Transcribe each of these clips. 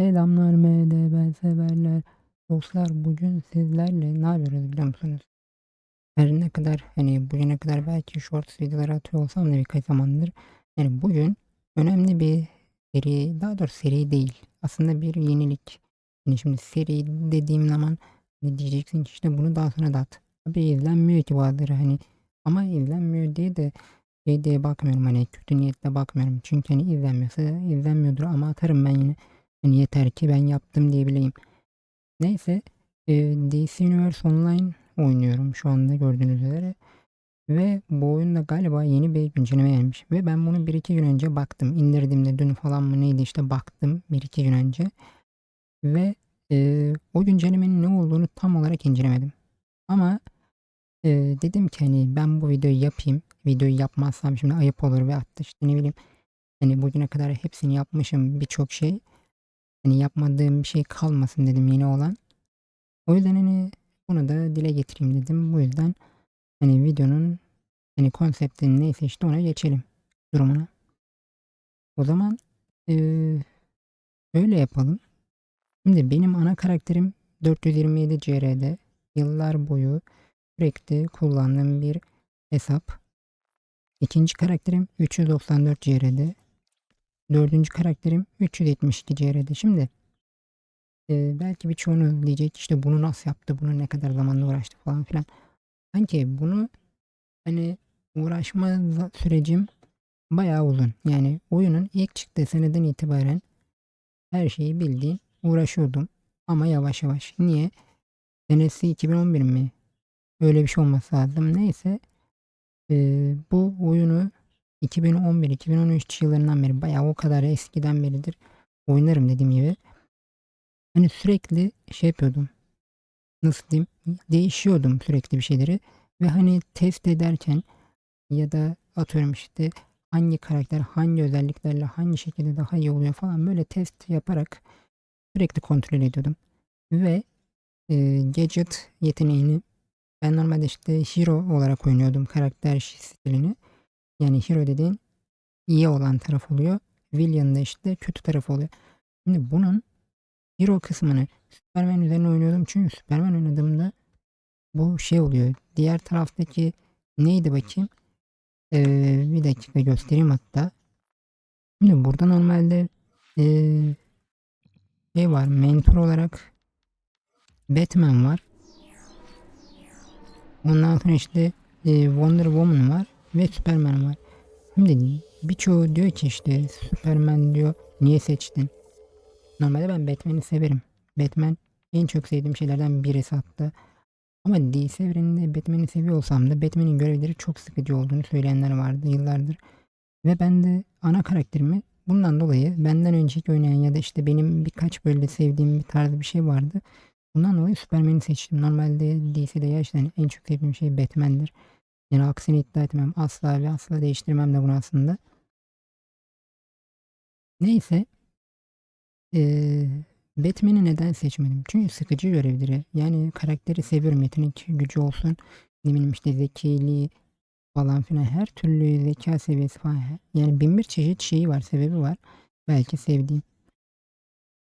Selamlar MDB severler. Dostlar bugün sizlerle ne yapıyoruz biliyor musunuz? Her ne kadar hani bugüne kadar belki short videoları atıyor olsam da birkaç zamandır. Yani bugün önemli bir seri daha doğrusu seri değil. Aslında bir yenilik. Yani şimdi seri dediğim zaman ne diyeceksin ki işte bunu daha sonra da at. Tabii izlenmiyor ki bazıları hani ama izlenmiyor diye de şey diye bakmıyorum hani kötü niyetle bakmıyorum. Çünkü hani izlenmiyorsa izlenmiyordur ama atarım ben yine. Hani yeter ki ben yaptım diyebileyim. Neyse e, DC Universe Online oynuyorum şu anda gördüğünüz üzere. Ve bu oyunda galiba yeni bir güncelleme gelmiş. Ve ben bunu 1-2 gün önce baktım. İndirdiğimde dün falan mı neydi işte baktım 1-2 gün önce. Ve e, o güncellemenin ne olduğunu tam olarak incelemedim. Ama e, dedim ki hani ben bu videoyu yapayım. Videoyu yapmazsam şimdi ayıp olur ve hatta işte ne bileyim hani bugüne kadar hepsini yapmışım birçok şey. Hani yapmadığım bir şey kalmasın dedim yeni olan. O yüzden hani bunu da dile getireyim dedim. Bu yüzden hani videonun hani konseptini neyse işte ona geçelim durumuna. O zaman eee öyle yapalım. Şimdi benim ana karakterim 427 CR'de yıllar boyu sürekli kullandığım bir hesap. İkinci karakterim 394 CR'de. Dördüncü karakterim 372 CR'de. Şimdi e, belki birçoğunu diyecek işte bunu nasıl yaptı, bunu ne kadar zamanla uğraştı falan filan. Sanki bunu hani uğraşma sürecim bayağı uzun. Yani oyunun ilk çıktığı seneden itibaren her şeyi bildiğin uğraşıyordum. Ama yavaş yavaş. Niye? Senesi 2011 mi? Öyle bir şey olması lazım. Neyse. e, bu oyunu 2011-2013 yıllarından beri bayağı o kadar eskiden beridir oynarım dediğim gibi. Hani sürekli şey yapıyordum. Nasıl diyeyim? Değişiyordum sürekli bir şeyleri. Ve hani test ederken ya da atıyorum işte hangi karakter hangi özelliklerle hangi şekilde daha iyi oluyor falan böyle test yaparak sürekli kontrol ediyordum. Ve e, gadget yeteneğini ben normalde işte hero olarak oynuyordum karakter stilini. Yani hero dediğin iyi olan taraf oluyor. Villain da işte kötü taraf oluyor. Şimdi bunun hero kısmını Superman üzerine oynuyordum. Çünkü Superman oynadığımda bu şey oluyor. Diğer taraftaki neydi bakayım? Ee, bir dakika göstereyim hatta. Şimdi burada normalde ee, şey var. Mentor olarak Batman var. Ondan sonra işte ee, Wonder Woman var ve Superman var. Şimdi birçoğu diyor ki işte Superman diyor niye seçtin? Normalde ben Batman'i severim. Batman en çok sevdiğim şeylerden birisi hatta. Ama DC evreninde Batman'i seviyor olsam da Batman'in görevleri çok sıkıcı olduğunu söyleyenler vardı yıllardır. Ve ben de ana karakterimi bundan dolayı benden önceki oynayan ya da işte benim birkaç böyle sevdiğim bir tarz bir şey vardı. Bundan dolayı Superman'i seçtim. Normalde DC'de gerçekten en çok sevdiğim şey Batman'dir. Yani aksini iddia etmem. Asla ve asla değiştirmem de bunu aslında. Neyse. Ee, Batman'i neden seçmedim? Çünkü sıkıcı görevleri. Yani karakteri seviyorum. Yetenek gücü olsun. Ne bileyim işte zekiliği falan filan. Her türlü zeka seviyesi falan. Yani bin bir çeşit şeyi var. Sebebi var. Belki sevdiğim.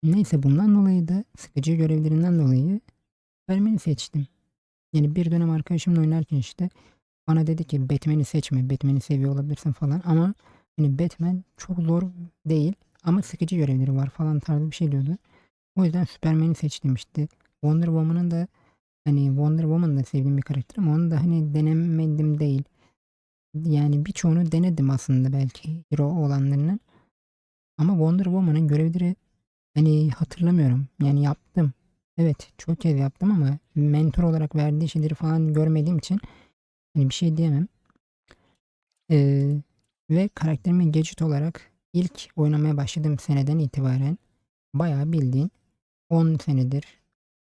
Neyse bundan dolayı da sıkıcı görevlerinden dolayı Superman'i seçtim. Yani bir dönem arkadaşımla oynarken işte bana dedi ki Batman'i seçme. Batman'i seviyor olabilirsin falan ama hani Batman çok zor değil ama sıkıcı görevleri var falan tarzı bir şey diyordu. O yüzden Superman'i seçtim işte. Wonder Woman'ın da hani Wonder Woman da sevdiğim bir karakter ama onu da hani denemedim değil. Yani birçoğunu denedim aslında belki hero olanlarının. Ama Wonder Woman'ın görevleri hani hatırlamıyorum. Yani yaptım. Evet çok kez yaptım ama mentor olarak verdiği şeyleri falan görmediğim için hani bir şey diyemem. Ee, ve karakterimi gadget olarak ilk oynamaya başladığım seneden itibaren bayağı bildiğin 10 senedir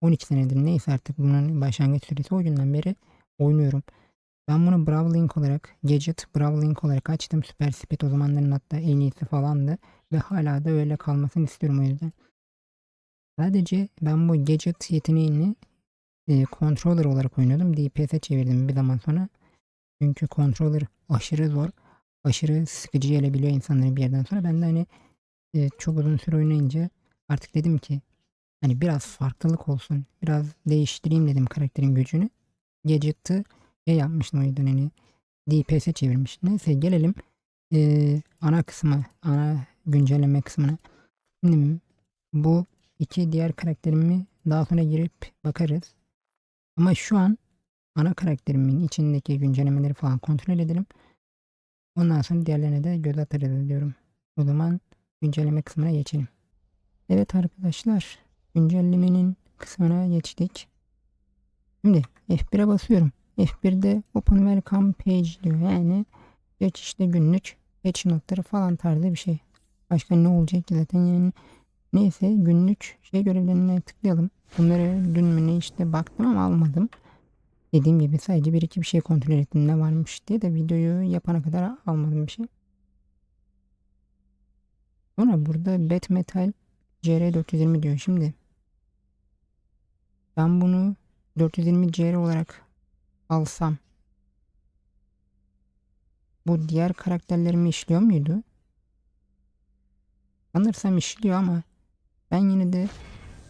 12 senedir neyse artık bunun başlangıç süresi o günden beri oynuyorum. Ben bunu Brawlink olarak Gadget Brawlink olarak açtım. Super Speed o zamanların hatta en iyisi falandı. Ve hala da öyle kalmasını istiyorum o yüzden. Sadece ben bu Gadget yeteneğini e, controller olarak oynuyordum. DPS'e çevirdim bir zaman sonra. Çünkü controller aşırı zor. Aşırı sıkıcı gelebiliyor insanların bir yerden sonra. Ben de hani e, çok uzun süre oynayınca artık dedim ki hani biraz farklılık olsun. Biraz değiştireyim dedim karakterin gücünü. Gadget'ı şey yapmıştım o yüzden hani DPS'e çevirmiş. Neyse gelelim eee, ana kısmı, ana güncelleme kısmına. Şimdi bu iki diğer karakterimi daha sonra girip bakarız. Ama şu an ana karakterimin içindeki güncellemeleri falan kontrol edelim. Ondan sonra diğerlerine de göz atarız diyorum. O zaman güncelleme kısmına geçelim. Evet arkadaşlar güncellemenin kısmına geçtik. Şimdi F1'e basıyorum. F1'de Open Welcome Page diyor. Yani geçişte günlük patch notları falan tarzı bir şey. Başka ne olacak ki zaten yani. Neyse günlük şey görevlerine tıklayalım. Bunları dün mü ne işte baktım ama almadım. Dediğim gibi sadece bir iki bir şey kontrol ettim ne varmış diye de videoyu yapana kadar almadım bir şey. Sonra burada Bet Metal CR420 diyor. Şimdi ben bunu 420 CR olarak alsam bu diğer karakterlerimi işliyor muydu? Sanırsam işliyor ama ben yine de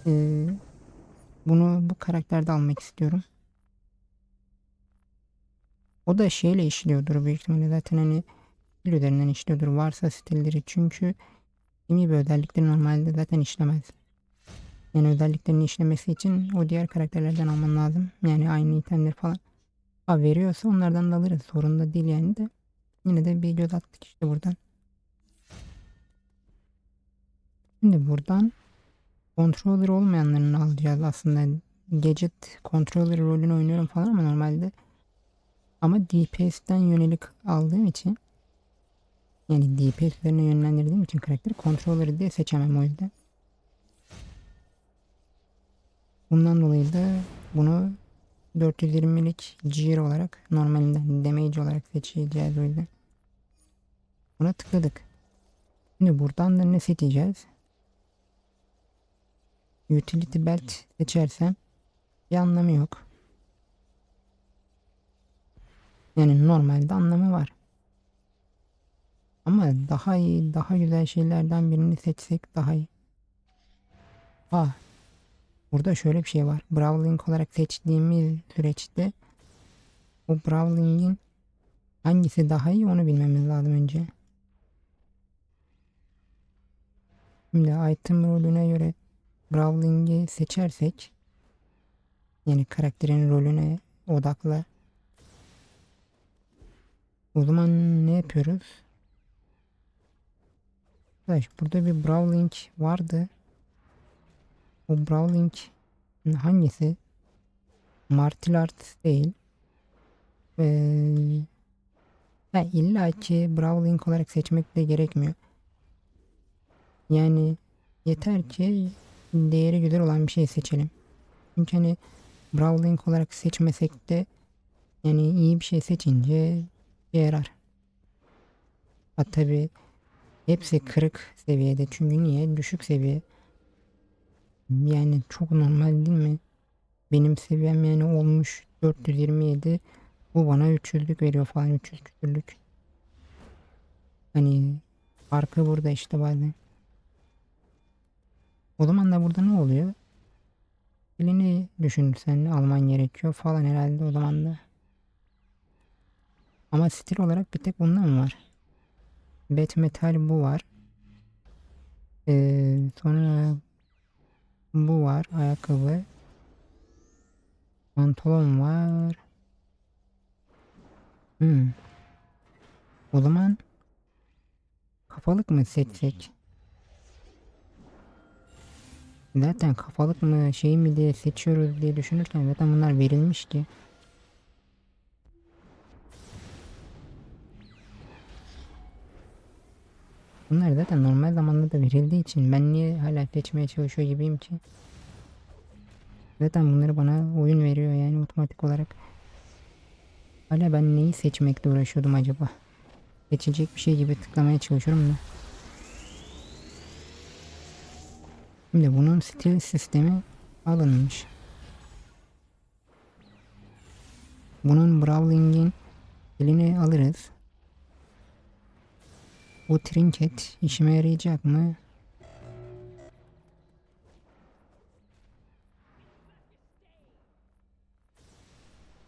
eee, bunu bu karakterde almak istiyorum. O da şeyle işliyordur büyük ihtimalle zaten hani stil üzerinden işliyordur varsa stilleri çünkü kimi bir özellikleri normalde zaten işlemez. Yani özelliklerini işlemesi için o diğer karakterlerden alman lazım. Yani aynı itemleri falan. Ha veriyorsa onlardan da alırız. Sorun da değil yani de. Yine de bir göz attık işte buradan. Şimdi buradan controller olmayanlarını alacağız aslında. Gadget controller rolünü oynuyorum falan ama normalde ama DPS'den yönelik aldığım için yani DPS üzerine yönlendirdiğim için karakteri controller'ı diye seçemem o yüzden. Bundan dolayı da bunu 420'lik GR olarak normalinden damage olarak seçeceğiz o yüzden. Buna tıkladık. Şimdi buradan da ne seçeceğiz? Utility belt seçersem bir anlamı yok. Yani normalde anlamı var. Ama daha iyi, daha güzel şeylerden birini seçsek daha iyi. Aa, burada şöyle bir şey var. Brawling olarak seçtiğimiz süreçte o Brawling'in hangisi daha iyi onu bilmemiz lazım önce. Şimdi item rolüne göre Brawling'i seçersek yani karakterin rolüne odakla o zaman ne yapıyoruz? Arkadaş burada bir Brawling vardı. O Brawling hangisi? Martial Arts değil. Ee, ha, illa ki Brawling olarak seçmek de gerekmiyor. Yani yeter ki değeri güzel olan bir şey seçelim. Çünkü hani Brawling olarak seçmesek de yani iyi bir şey seçince yarar. Ha tabi hepsi kırık seviyede çünkü niye? Düşük seviye. Yani çok normal değil mi? Benim seviyem yani olmuş 427. Bu bana 300'lük veriyor falan 300 küsürlük. Hani farkı burada işte bazen. O zaman da burada ne oluyor? Elini düşünürsen alman gerekiyor falan herhalde o zaman da. Ama stil olarak bir tek bunda mı var? Bet metal bu var. Ee, sonra bu var ayakkabı. Pantolon var. Hmm. O zaman kafalık mı seçsek? Zaten kafalık mı şey mi diye seçiyoruz diye düşünürken zaten bunlar verilmiş ki. Bunlar zaten normal zamanda da verildiği için ben niye hala seçmeye çalışıyor gibiyim ki. Zaten bunları bana oyun veriyor yani otomatik olarak. Hala ben neyi seçmekle uğraşıyordum acaba? Seçilecek bir şey gibi tıklamaya çalışıyorum da. Şimdi bunun stil sistemi alınmış. Bunun Brawling'in elini alırız. Bu trinket işime yarayacak mı?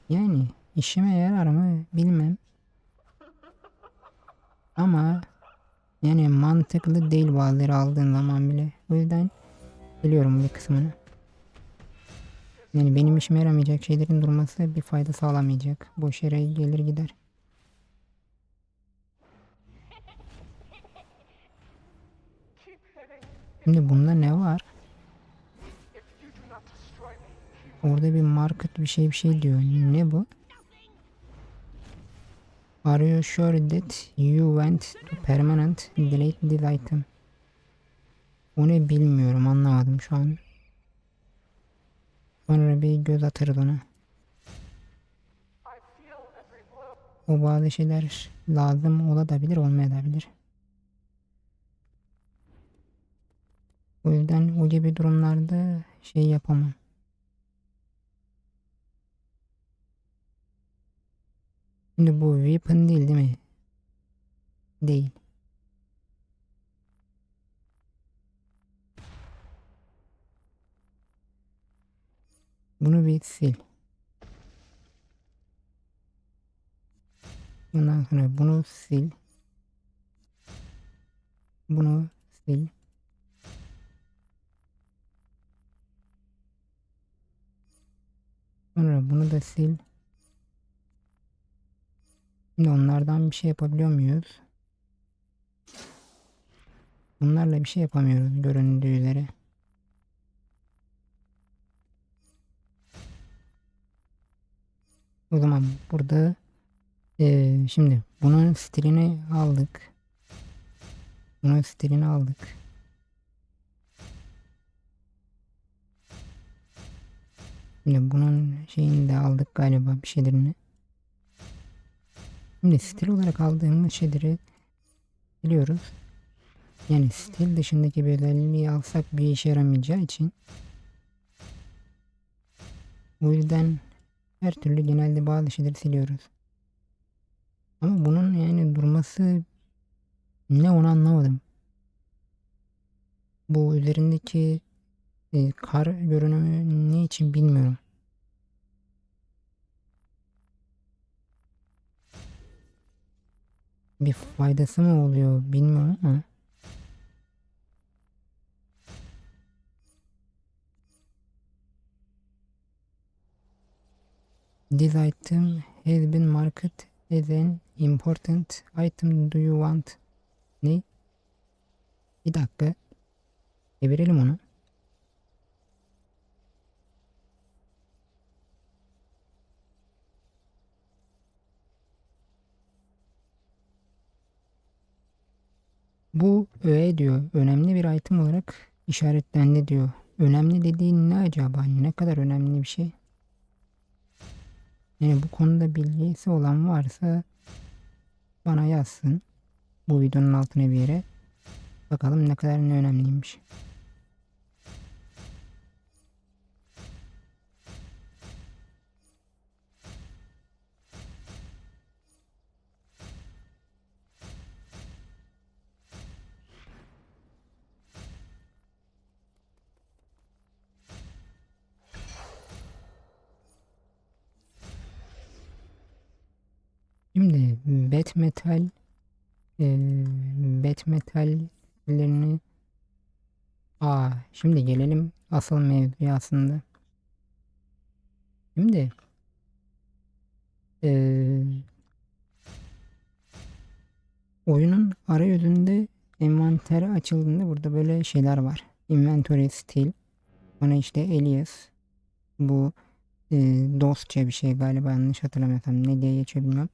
Yani işime yarar mı bilmem. Ama yani mantıklı değil bazıları aldığın zaman bile. O yüzden biliyorum bir kısmını. Yani benim işime yaramayacak şeylerin durması bir fayda sağlamayacak. Boş yere gelir gider. Şimdi bunda ne var? Orada bir market bir şey bir şey diyor. Ne bu? Are you sure that you went to permanent delete this item? O ne bilmiyorum anlamadım şu an. Sonra bir göz atarız ona. O bazı şeyler lazım olabilir olmayabilir. O yüzden o gibi durumlarda şey yapamam. Şimdi bu weapon değil değil mi? Değil. Bunu bir sil. Bundan sonra bunu sil. Bunu sil. Sonra bunu da sil. Şimdi onlardan bir şey yapabiliyor muyuz? Bunlarla bir şey yapamıyoruz göründüğü üzere. O zaman burada eee, şimdi bunun stilini aldık. Bunun stilini aldık. Şimdi bunun şeyini de aldık galiba bir şeylerini. Şimdi stil olarak aldığımız şeyleri biliyoruz. Yani stil dışındaki bir özelliği alsak bir işe yaramayacağı için o yüzden her türlü genelde bazı şeyleri siliyoruz. Ama bunun yani durması ne onu anlamadım. Bu üzerindeki e, kar görünümü ne için bilmiyorum. Bir faydası mı oluyor bilmiyorum ama. This item has been marked as an important item. Do you want? Ne? Bir dakika. Çevirelim onu. Bu öğe diyor. Önemli bir item olarak işaretlendi diyor. Önemli dediğin ne acaba? Ne kadar önemli bir şey? Yani bu konuda bilgisi olan varsa bana yazsın. Bu videonun altına bir yere. Bakalım ne kadar ne önemliymiş. Şimdi bet metal eee bet metallerini Aa, şimdi gelelim asıl mevzuya aslında. Şimdi eee oyunun arayüzünde envanter açıldığında burada böyle şeyler var. Inventory stil. Sonra işte alias. Bu eee dostça bir şey galiba yanlış hatırlamıyorsam ne diye geçiyor bilmem.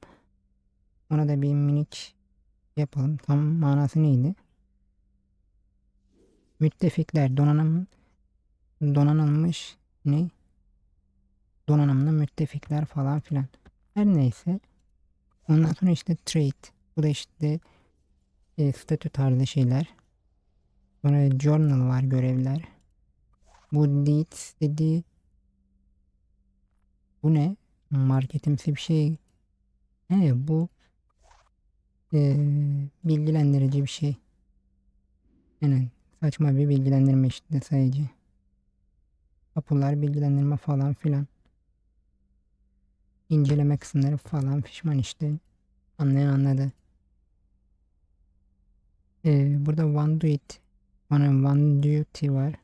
Ona da bir minik yapalım. Tam manası neydi? Müttefikler donanım donanılmış ne? Donanımlı müttefikler falan filan. Her neyse. Ondan sonra işte trade. Bu da işte e, statü tarzı şeyler. Sonra journal var görevler. Bu deeds dediği bu ne? Marketimsi bir şey. He bu e, bilgilendirici bir şey. Yani saçma bir bilgilendirme işte sayıcı. Kapılar bilgilendirme falan filan. inceleme kısımları falan fişman işte. Anlayan anladı. Ee, burada One Do It. Sonra One Duty var.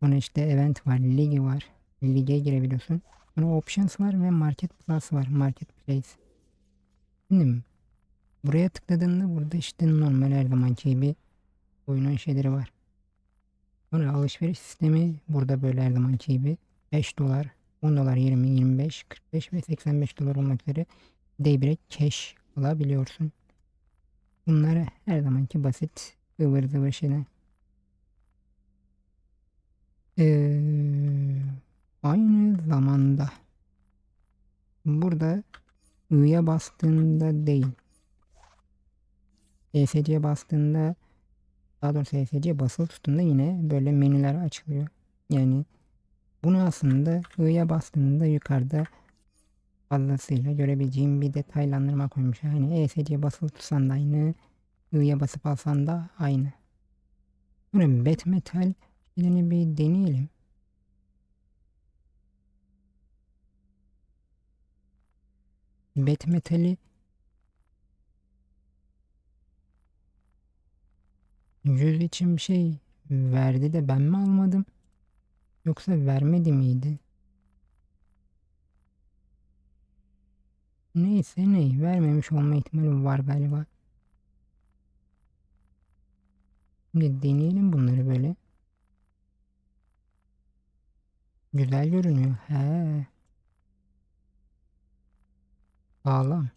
Sonra işte Event var. Ligi var. Lige girebiliyorsun. Sonra Options var ve Market Plus var. Marketplace. Şimdi buraya tıkladığında burada işte normal her zamanki gibi oyunun şeyleri var. Sonra alışveriş sistemi burada böyle her zamanki gibi 5 dolar, 10 dolar, 20, 25, 45 ve 85 dolar olmak üzere Daybreak Cash alabiliyorsun. Bunlar her zamanki basit ıvır zıvır şeyler. Ee, aynı zamanda burada I'ya bastığında değil ESC'ye bastığında daha doğrusu ESC basılı tuttuğunda yine böyle menüler açılıyor. Yani bunu aslında I'ya bastığında yukarıda fazlasıyla görebileceğim bir detaylandırma koymuş. Yani ESC basılı tutsan da aynı, I'ya basıp alsan da aynı. Sonra Bet Metal şeylerini bir deneyelim. Bet Metal'i Yüz için bir şey verdi de ben mi almadım? Yoksa vermedi miydi? Neyse ney vermemiş olma ihtimali var galiba. Şimdi deneyelim bunları böyle. Güzel görünüyor. He. Sağlam.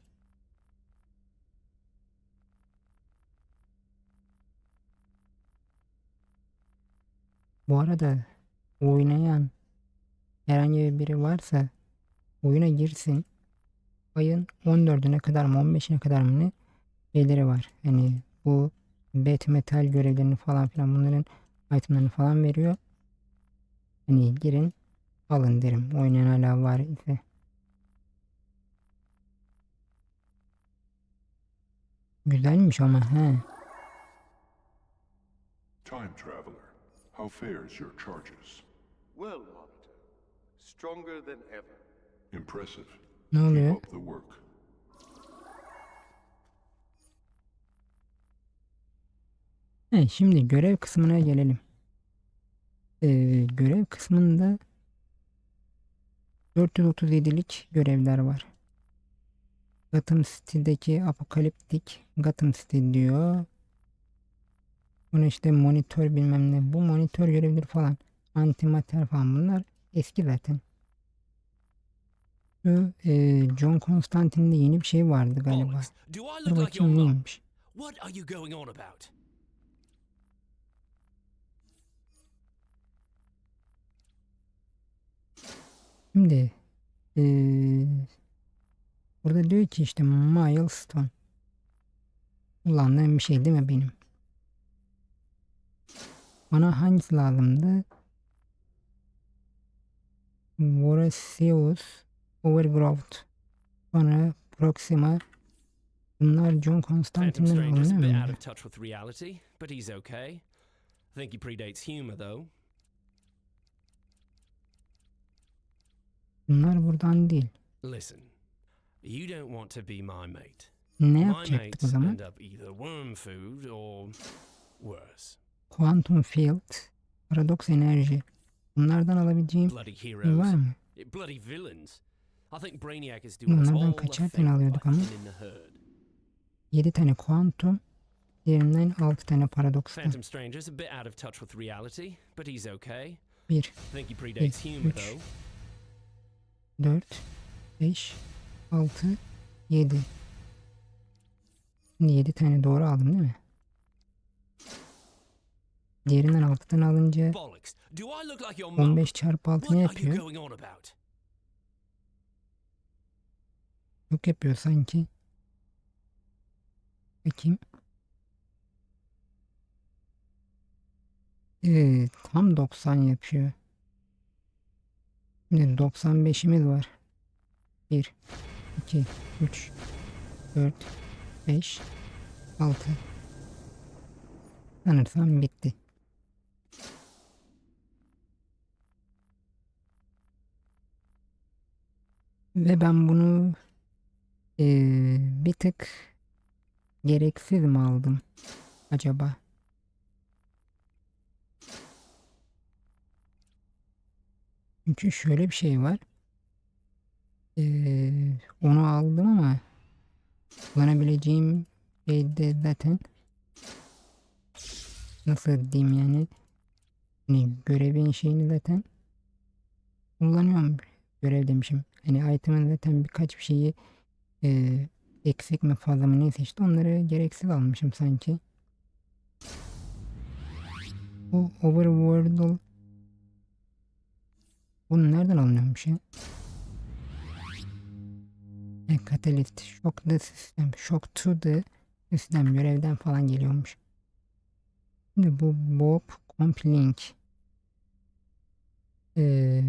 Bu arada oynayan herhangi biri varsa oyuna girsin. Ayın 14'üne kadar mı 15'ine kadar mı ne şeyleri var. Hani bu bet metal görevlerini falan filan bunların itemlerini falan veriyor. Hani girin alın derim. Oynayan hala var ise. Güzelmiş ama he. Time traveler, how fares your charges? Well, Monitor. Stronger than ever. Impressive. Ne Keep oluyor? up the work. He, şimdi görev kısmına gelelim. Ee, görev kısmında 437'lik görevler var. Gotham City'deki apokaliptik Gotham City diyor. Bunu işte monitör bilmem ne. Bu monitör görevleri falan. Antimater falan bunlar eski zaten. Şu e, John Constantine'de yeni bir şey vardı galiba. Dur bakayım neymiş. Şimdi eee, burada diyor ki işte milestone kullandığım bir şey değil mi benim? Bana hangisi lazımdı? Voracious Overgrowth Sonra Proxima Bunlar John Constantine'den alınıyor bit mu? out of touch with reality, but he's okay. I think he predates humor, though. Bunlar buradan değil. Listen, you don't want to be my mate. Ne My yapacaktık o zaman? end up either worm food or worse. Quantum Field Paradox Enerji Bunlardan alabileceğim bir var mı? Bloody villains. I think Brainiac is doing us Bunlardan kaçar tane alıyorduk ama? thinning the herd. 7 tane kuantum, diğerinden 6 tane paradokstan. Phantom Stranger's a bit out of touch with reality, but he's okay. 1, I think he predates humor, üç. though. 4, 5, 6, 7. Şimdi 7 tane doğru aldım değil mi? Diğerinden 6 tane alınca Bollocks. Do I look like your mum? 15 çarpı 6 What ne yapıyor? Çok yapıyor sanki. Bakayım. Evet, tam 90 yapıyor. Şimdi 95'imiz var. 1, 2, 3, 4, 5, 6. Sanırsam bitti. Ve ben bunu eee, bir tık gereksiz mi aldım acaba? Çünkü şöyle bir şey var. Eee, onu aldım ama kullanabileceğim şey zaten nasıl diyeyim yani hani görevin şeyini zaten kullanıyorum. Görev demişim. Hani item'ın zaten birkaç bir şeyi eee, eksik mi fazla mı neyse işte onları gereksiz almışım sanki. Bu Overworld bunu nereden alınıyormuş ya? E, Catalyst, Shock the System, Shock to the System görevden falan geliyormuş. Şimdi bu Bob Complink. Ee,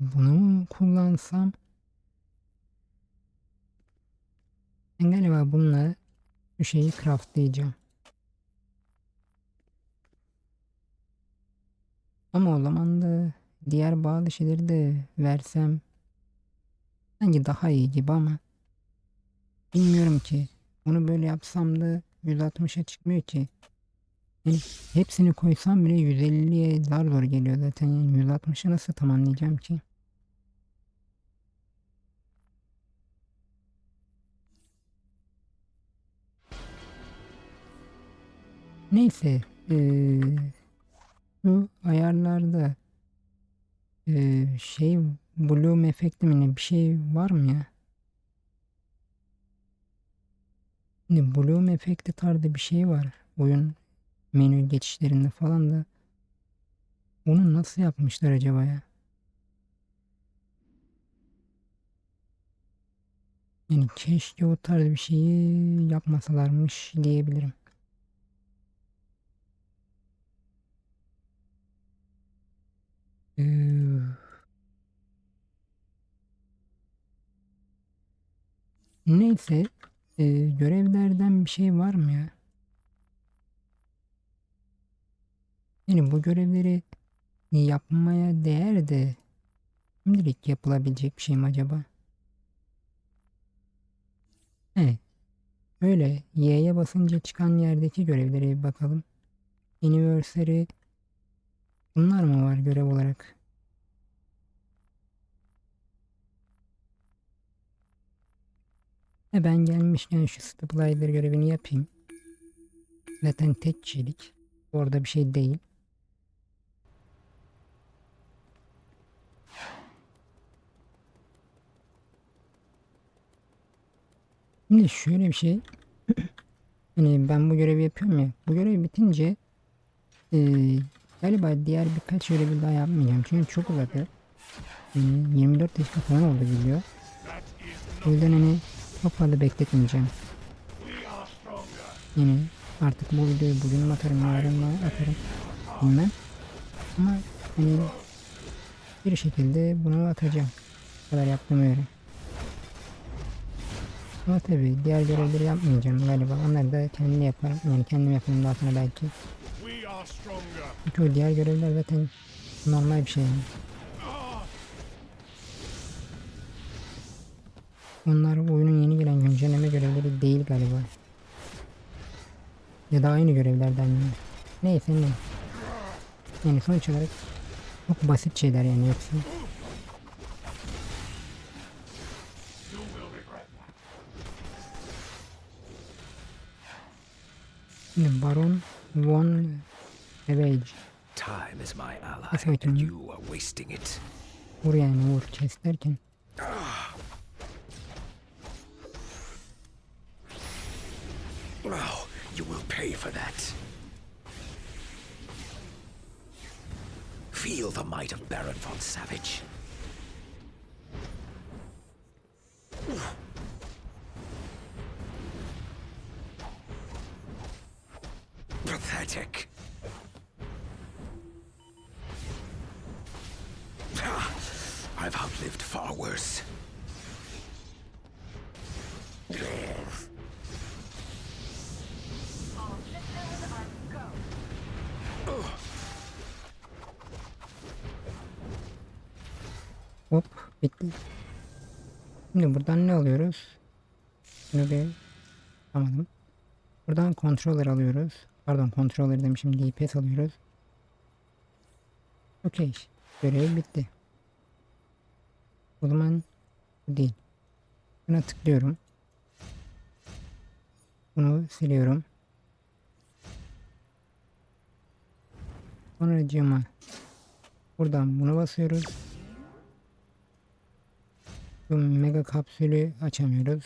bunu mu kullansam? Ben galiba bununla bir şeyi craftlayacağım. Ama o zaman da diğer bağlı şeyleri de versem sanki daha iyi gibi ama bilmiyorum ki. Onu böyle yapsam da 160'a çıkmıyor ki. Hepsini koysam bile 150'ye zar zor geliyor zaten. Yani 160'ı nasıl tamamlayacağım ki? Neyse. eee, şu ayarlarda eee, şey bloom efekti mi ne bir şey var mı ya? Şimdi bloom efekti tarzı bir şey var. Oyun menü geçişlerinde falan da. Onu nasıl yapmışlar acaba ya? Yani keşke o tarz bir şeyi yapmasalarmış diyebilirim. Neyse e, görevlerden bir şey var mı ya? Yani bu görevleri yapmaya değer de şimdilik yapılabilecek bir şey mi acaba? He. Öyle Y'ye basınca çıkan yerdeki görevlere bir bakalım. Anniversary bunlar mı var görev olarak? E ben gelmişken şu Stabilizer görevini yapayım. Zaten tek kişilik. Orada bir şey değil. Şimdi şöyle bir şey. Hani ben bu görevi yapıyorum ya. Bu görev bitince eee, galiba diğer birkaç görevi daha yapmayacağım. Çünkü çok uzadı. Yani 24 dakika falan oldu video. O yüzden hani çok fazla bekletmeyeceğim. Yani artık bu videoyu bugün mü atarım yarın mı atarım bilmem. Ama hani bir şekilde bunu atacağım. Bu kadar yaptığıma göre. Ama tabii diğer görevleri yapmayacağım galiba. Onları da kendim yaparım. Yani kendim yaparım daha sonra belki. Çünkü o diğer görevler zaten normal bir şey yani. Onlar oyunun yeni gelen güncelleme görevleri değil galiba. Ya da aynı görevlerden mi? Neyse ne. Yani sonuç olarak çok basit şeyler yani hepsi. Şimdi Baron Von Savage. Time is my ally, and you are wasting it. Vur yani vur kes derken. Oh, you will pay for that. Feel the might of Baron von Savage. Şimdi buradan ne alıyoruz? Şunu bir Tamam. Buradan controller alıyoruz. Pardon controller demişim DPS alıyoruz. Okey. Görev bitti. O zaman bu değil. Buna tıklıyorum. Bunu siliyorum. Sonracığıma buradan bunu basıyoruz. Bu mega kapsülü açamıyoruz.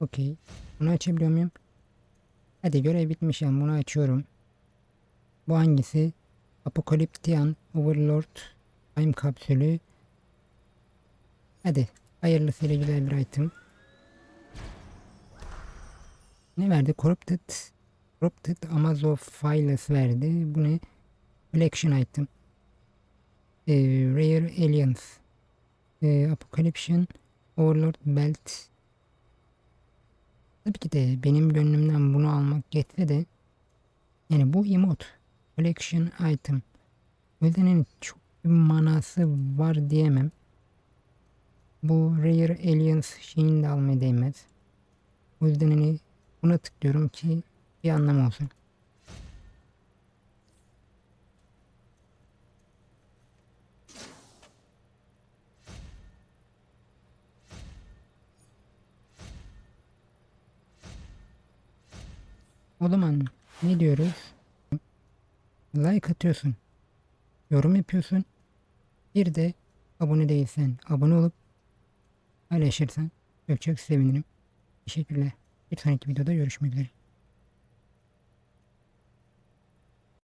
Okey. Bunu açabiliyor muyum? Hadi görev bitmiş yani bunu açıyorum. Bu hangisi? Apocalyptian Overlord Time kapsülü. Hadi hayırlısıyla güzel bir item. Ne verdi? Corrupted Corrupted Amazophiles verdi. Bu ne? Collection item. Ee, Rare Aliens. Ee, Apocalyptian Overlord Belt. Tabii ki de benim gönlümden bunu almak de yani bu emote collection item o hani çok bir manası var diyemem. Bu Rare Aliens şeyini de almaya değmez. O yüzden hani buna tıklıyorum ki bir anlam olsun. O zaman ne diyoruz? Like atıyorsun. Yorum yapıyorsun. Bir de abone değilsen abone olup paylaşırsan çok çok sevinirim. Teşekkürler. Bir sonraki videoda görüşmek üzere.